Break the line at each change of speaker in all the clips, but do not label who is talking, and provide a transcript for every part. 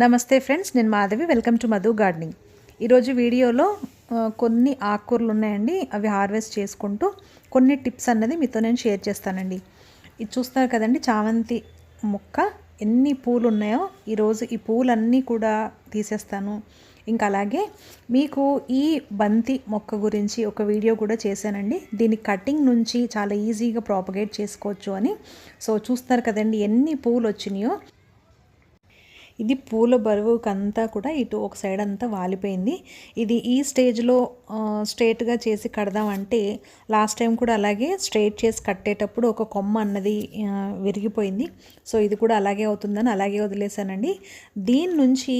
నమస్తే ఫ్రెండ్స్ నేను Madhavi. Welcome to Madhu gardening ఈరోజు వీడియోలో కొన్ని ఆకుకూరలు ఉన్నాయండి. అవి హార్వెస్ట్ చేసుకుంటూ కొన్ని టిప్స్ అన్నది మీతో నేను షేర్ చేస్తానండి. ఇది చూస్తారు కదండి చామంతి మొక్క. ఎన్ని పూలు ఉన్నాయో ఈరోజు ఈ పూలన్నీ కూడా తీసేస్తాను. ఇంకా అలాగే మీకు ఈ బంతి మొక్క గురించి ఒక వీడియో కూడా చేశానండి. దీని కటింగ్ నుంచి చాలా ఈజీగా ప్రాపగేట్ చేసుకోవచ్చు అని. సో చూస్తారు కదండి ఎన్ని పూలు వచ్చినాయో ఇది పూల బరువుకంతా కూడా ఇటు ఒక సైడ్ అంతా వాలిపోయింది. ఇది ఈ స్టేజ్లో స్ట్రేట్గా చేసి కడదామంటే లాస్ట్ టైం కూడా అలాగే స్ట్రేట్ చేసి కట్టేటప్పుడు ఒక కొమ్మ అన్నది విరిగిపోయింది. సో ఇది కూడా అలాగే అవుతుందని అలాగే వదిలేసానండి దీని నుంచి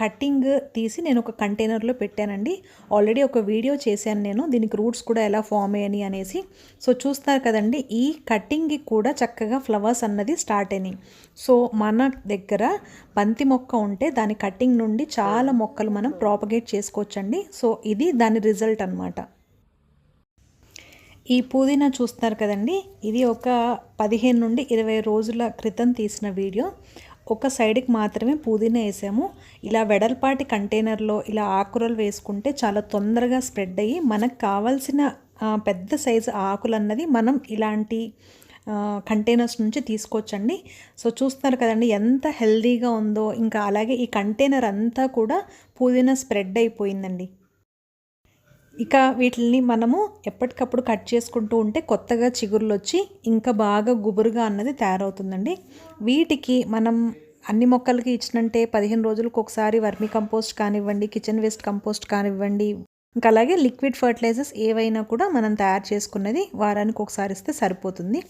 కటింగ్ తీసి నేను ఒక కంటైనర్లో పెట్టానండి. ఆల్రెడీ ఒక వీడియో చేశాను నేను. దీనికి రూట్స్ కూడా ఎలా ఫామ్ అయ్యాయి అనేసి. సో చూస్తారు కదండి ఈ కటింగ్కి కూడా చక్కగా ఫ్లవర్స్ అన్నది స్టార్ట్ అయినాయి. సో మన దగ్గర బంతి మొక్క ఉంటే దాని కటింగ్ నుండి చాలా మొక్కలు మనం ప్రాపగేట్ చేసుకోవచ్చండి. సో ఇది దాని రిజల్ట్ అన్నమాట. ఈ పుదీనా చూస్తున్నారు కదండి ఇది ఒక పదిహేను నుండి ఇరవై రోజుల క్రితం తీసిన వీడియో. ఒక సైడ్కి మాత్రమే పుదీనా వేసాము. ఇలా వెడల్పాటి కంటైనర్లో ఇలా ఆకురలు వేసుకుంటే చాలా తొందరగా స్ప్రెడ్ అయ్యి మనకు కావాల్సిన పెద్ద సైజు ఆకులు అన్నది మనం ఇలాంటి కంటైనర్స్ నుంచి తీసుకోవచ్చండి. సో చూస్తున్నారు కదండి ఎంత హెల్దీగా ఉందో. ఇంకా అలాగే ఈ కంటైనర్ అంతా కూడా పుదీనా స్ప్రెడ్ అయిపోయిందండి. ఇక వీటిని మనము ఎప్పటికప్పుడు కట్ చేసుకుంటూ ఉంటే కొత్తగా చిగుర్లు వచ్చి ఇంకా బాగా గుబురుగా అన్నది తయారవుతుందండి. వీటికి మనం అన్ని మొక్కలకి ఇచ్చినంటే పదిహేను రోజులకు ఒకసారి వర్మీ కంపోస్ట్ కానివ్వండి కిచెన్ వేస్ట్ కంపోస్ట్ కానివ్వండి ఇంకా అలాగే లిక్విడ్ ఫర్టిలైజర్స్ ఏవైనా కూడా మనం తయారు చేసుకున్నది వారానికి ఒకసారి ఇస్తే సరిపోతుంది.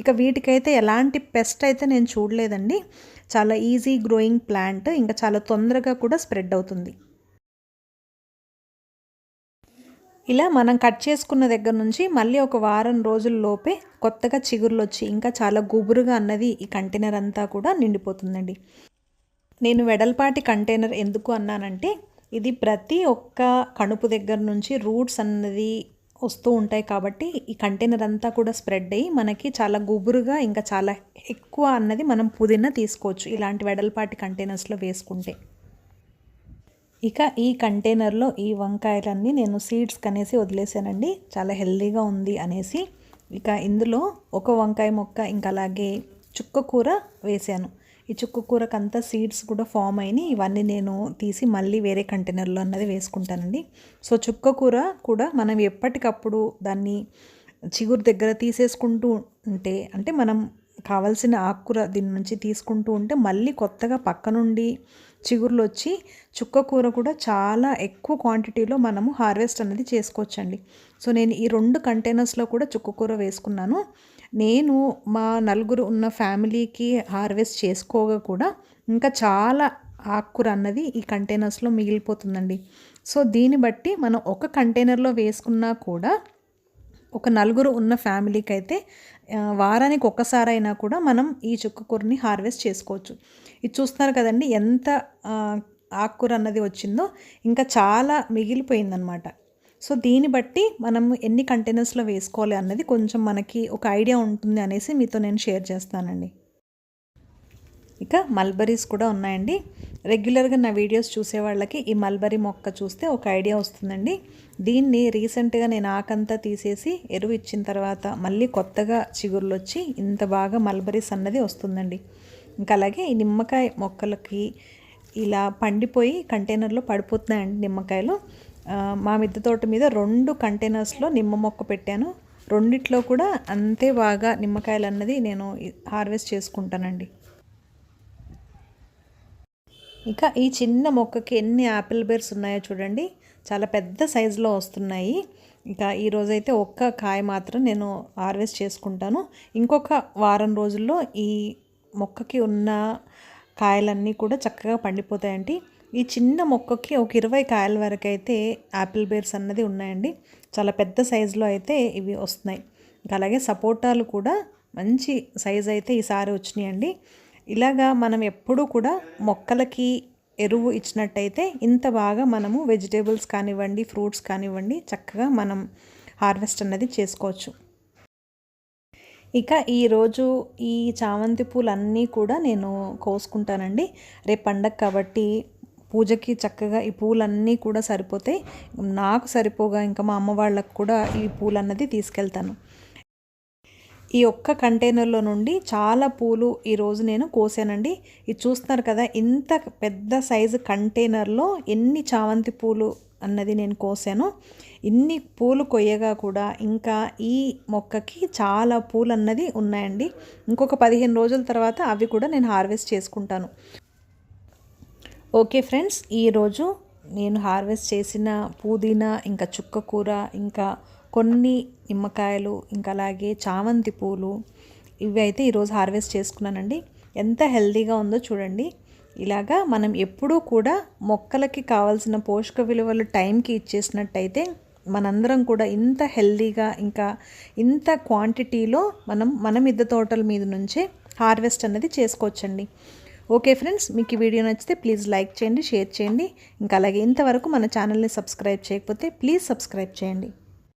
ఇక వీటికైతే ఎలాంటి పెస్ట్ అయితే నేను చూడలేదండి. చాలా ఈజీ గ్రోయింగ్ ప్లాంట్ ఇంకా చాలా తొందరగా కూడా స్ప్రెడ్ అవుతుంది. ఇలా మనం కట్ చేసుకున్న దగ్గర నుంచి మళ్ళీ ఒక వారం రోజుల లోపే కొత్తగా చిగురులు వచ్చి ఇంకా చాలా గుబురుగా అన్నది ఈ కంటైనర్ అంతా కూడా నిండిపోతుందండి. నేను వెడల్పాటి కంటైనర్ ఎందుకు అన్నానంటే ఇది ప్రతి ఒక్క కణుపు దగ్గర నుంచి రూట్స్ అన్నది వస్తూ ఉంటాయి కాబట్టి ఈ కంటైనర్ అంతా కూడా స్ప్రెడ్ అయ్యి మనకి చాలా గుబురుగా ఇంకా చాలా ఎక్కువ అన్నది మనం పుదీనా తీసుకోవచ్చు ఇలాంటి వెడల్పాటి కంటైనర్స్లో వేసుకుంటే. ఇక ఈ కంటైనర్లో ఈ వంకాయలన్నీ నేను సీడ్స్ కనేసి వదిలేసానండి. చాలా హెల్దీగా ఉంది అనేసి. ఇక ఇందులో ఒక వంకాయ మొక్క ఇంకా అలాగే చుక్క కూర వేసాను. ఈ చుక్క కూరకు అంతా సీడ్స్ కూడా ఫామ్ అయినాయి ఇవన్నీ నేను తీసి మళ్ళీ వేరే కంటైనర్లో అన్నది వేసుకుంటానండి. సో చుక్క కూర కూడా మనం ఎప్పటికప్పుడు దాన్ని చిగురు దగ్గర తీసేసుకుంటూ ఉంటే అంటే మనం కావాల్సిన ఆకుకూర దీని నుంచి తీసుకుంటూ ఉంటే మళ్ళీ కొత్తగా పక్క నుండి చిగుర్లు వచ్చి చుక్క కూర కూడా చాలా ఎక్కువ క్వాంటిటీలో మనము హార్వెస్ట్ అనేది చేసుకోవచ్చండి. సో నేను ఈ రెండు కంటైనర్స్లో కూడా చుక్క కూర వేసుకున్నాను. నేను మా నలుగురు ఉన్న ఫ్యామిలీకి హార్వెస్ట్ చేసుకోగా కూడా ఇంకా చాలా ఆకుకూర అన్నది ఈ కంటైనర్స్లో మిగిలిపోతుందండి. సో దీన్ని బట్టి మనం ఒక కంటైనర్లో వేసుకున్నా కూడా ఒక నలుగురు ఉన్న ఫ్యామిలీకి అయితే వారానికి ఒక్కసారైనా కూడా మనం ఈ చుక్కకూరని హార్వెస్ట్ చేసుకోవచ్చు. ఇది చూస్తున్నారు కదండి ఎంత ఆకుకూర అన్నది వచ్చిందో ఇంకా చాలా మిగిలిపోయిందనమాట సో దీన్ని బట్టి మనం ఎన్ని కంటైనర్స్లో వేసుకోవాలి అన్నది కొంచెం మనకి ఒక ఐడియా ఉంటుంది అనేసి మీతో నేను షేర్ చేస్తానండి. ఇక మల్బరీస్ కూడా ఉన్నాయండి. రెగ్యులర్గా నా వీడియోస్ చూసే వాళ్ళకి ఈ మల్బరీ మొక్క చూస్తే ఒక ఐడియా వస్తుందండి. దీన్ని రీసెంట్గా నేను ఆకంతా తీసేసి ఎరువు ఇచ్చిన తర్వాత మళ్ళీ కొత్తగా చిగుర్లు వచ్చి ఇంత బాగా మల్బరీస్ అన్నది వస్తుందండి. ఇంకా అలాగే ఈ నిమ్మకాయ మొక్కలకి ఇలా పండిపోయి కంటైనర్లో పడిపోతున్నాయండి నిమ్మకాయలు. మా మిద్దె తోట మీద రెండు కంటైనర్స్లో నిమ్మ మొక్క పెట్టాను. రెండిట్లో కూడా అంతే బాగా నిమ్మకాయలు అన్నది నేను హార్వెస్ట్ చేసుకుంటానండి. ఇక ఈ చిన్న మొక్కకి ఎన్ని యాపిల్ బేర్స్ ఉన్నాయో చూడండి. చాలా పెద్ద సైజులో వస్తున్నాయి. ఇక ఈరోజైతే ఒక్క కాయ మాత్రం నేను హార్వెస్ట్ చేసుకుంటాను. ఇంకొక వారం రోజుల్లో ఈ మొక్కకి ఉన్న కాయలన్నీ కూడా చక్కగా పండిపోతాయండి. ఈ చిన్న మొక్కకి ఒక ఇరవై కాయల వరకు అయితే యాపిల్ బేర్స్ అన్నది ఉన్నాయండి. చాలా పెద్ద సైజులో అయితే ఇవి వస్తున్నాయి. ఇంకా అలాగే సపోటాలు కూడా మంచి సైజ్ అయితే ఈసారి వచ్చినాయండి. ఇలాగా మనం ఎప్పుడూ కూడా మొక్కలకి ఎరువు ఇచ్చినట్టయితే ఇంత బాగా మనము వెజిటేబుల్స్ కానివ్వండి ఫ్రూట్స్ కానివ్వండి చక్కగా మనం హార్వెస్ట్ అన్నది చేసుకోవచ్చు. ఇక ఈరోజు ఈ చామంతి పూలు అన్నీ కూడా నేను కోసుకుంటానండి. రేపు పండగ కాబట్టి పూజకి చక్కగా ఈ పూలన్నీ కూడా సరిపోతాయి నాకు సరిపోగా ఇంకా మా అమ్మ వాళ్ళకు కూడా ఈ పూలు అన్నది తీసుకెళ్తాను. ఈ ఒక్క కంటైనర్లో నుండి చాలా పూలు ఈరోజు నేను కోసానండి. ఇది చూస్తున్నారు కదా ఇంత పెద్ద సైజు కంటైనర్లో ఎన్ని చామంతి పూలు అన్నది నేను కోసాను. ఇన్ని పూలు కొయ్యగా కూడా ఇంకా ఈ మొక్కకి చాలా పూలు అన్నది ఉన్నాయండి. ఇంకొక పదిహేను రోజుల తర్వాత అవి కూడా నేను హార్వెస్ట్ చేసుకుంటాను. ఓకే ఫ్రెండ్స్ ఈరోజు నేను హార్వెస్ట్ చేసిన పుదీనా ఇంకా చుక్క కూర ఇంకా కొన్ని నిమ్మకాయలు ఇంకా అలాగే చామంతి పూలు ఇవి అయితే ఈరోజు హార్వెస్ట్ చేసుకున్నానండి. ఎంత హెల్దీగా ఉందో చూడండి. ఇలాగా మనం ఎప్పుడూ కూడా మొక్కలకి కావాల్సిన పోషక విలువలు టైంకి ఇచ్చేసినట్టయితే మనందరం కూడా ఇంత హెల్దీగా ఇంకా ఇంత క్వాంటిటీలో మనం మన మిద్ద తోటల మీద నుంచే హార్వెస్ట్ అనేది చేసుకోవచ్చండి. ఓకే ఫ్రెండ్స్ మీకు ఈ వీడియో నచ్చితే ప్లీజ్ లైక్ చేయండి షేర్ చేయండి. ఇంకా అలాగే ఇంతవరకు మన ఛానల్ని సబ్స్క్రైబ్ చేయకపోతే ప్లీజ్ సబ్స్క్రైబ్ చేయండి.